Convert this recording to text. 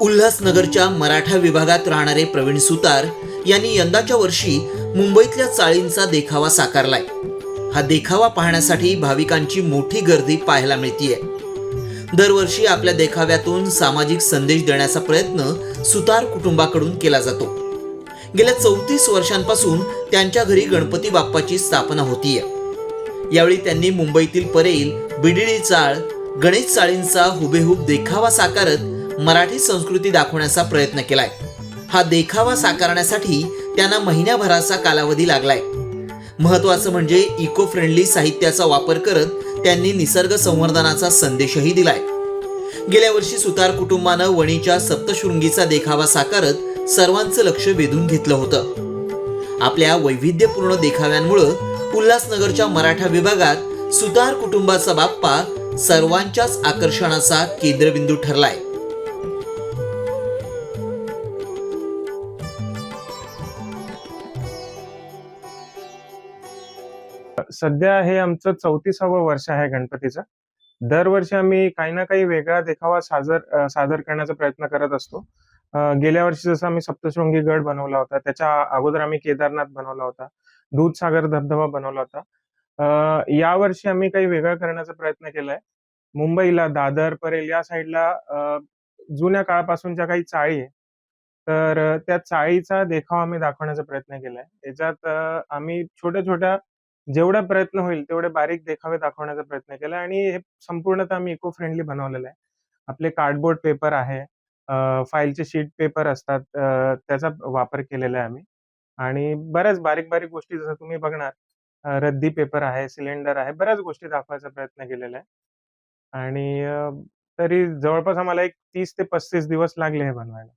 उल्हासनगरच्या मराठा विभागात राहणारे प्रवीण सुतार यांनी यंदाच्या वर्षी मुंबईतल्या चाळींचा देखावा साकारलाय. हा देखावा पाहण्यासाठी भाविकांची मोठी गर्दी पाहायला मिळतीये. दरवर्षी आपल्या देखाव्यातून सामाजिक संदेश देण्याचा प्रयत्न सुतार कुटुंबाकडून केला जातो. गेल्या चौतीस वर्षांपासून त्यांच्या घरी गणपती बाप्पाची स्थापना होतीये. यावेळी त्यांनी मुंबईतील परेल बिडिडी चाळ गणेश चाळींचा हुबेहूब देखावा साकारत मराठी संस्कृती दाखवण्याचा प्रयत्न केलाय. हा देखावा साकारण्यासाठी त्यांना महिन्याभराचा कालावधी लागलाय. महत्वाचं म्हणजे इको फ्रेंडली साहित्याचा वापर करत त्यांनी निसर्ग संवर्धनाचा संदेशही दिलाय. गेल्या वर्षी सुतार कुटुंबानं वणीच्या सप्तशृंगीचा देखावा साकारत सर्वांचं लक्ष वेधून घेतलं होतं. आपल्या वैविध्यपूर्ण देखाव्यांमुळं उल्हासनगरच्या मराठा विभागात सुतार कुटुंबाचा बाप्पा सर्वांच्याच आकर्षणाचा केंद्रबिंदू ठरलाय. सध्या हे आमचं चौतीसावं वर्ष आहे गणपतीचं. दरवर्षी आम्ही काही ना काही वेगळा देखावा सादर सादर करण्याचा प्रयत्न करत असतो. गेल्या वर्षी जसं आम्ही सप्तशृंगी गड बनवला होता त्याच्या अगोदर आम्ही केदारनाथ बनवला होता दूधसागर धबधबा बनवला होता. या यावर्षी आम्ही काही वेगळं करण्याचा प्रयत्न केलाय. मुंबईला दादर परेल या साईडला जुन्या काळापासूनच्या काही चाळी आहे. तर त्या चाळीचा देखावा आम्ही दाखवण्याचा प्रयत्न केलाय. याच्यात आम्ही छोट्या छोट्या जेवढा प्रयत्न होईल तेवढे बारीक देखावे दाखवण्याचा प्रयत्न केला आणि हे संपूर्णतः आम्ही इको फ्रेंडली बनवलेलं आहे. आपले कार्डबोर्ड पेपर आहे फाईलचे शीट पेपर असतात त्याचा वापर केलेला आहे आम्ही. आणि बऱ्याच बारीक बारीक गोष्टी जसं तुम्ही बघणार रद्दी पेपर आहे सिलेंडर आहे बऱ्याच गोष्टी दाखवायचा प्रयत्न केलेला आहे. आणि तरी जवळपास आम्हाला एक तीस ते पस्तीस दिवस लागले हे बनवायला.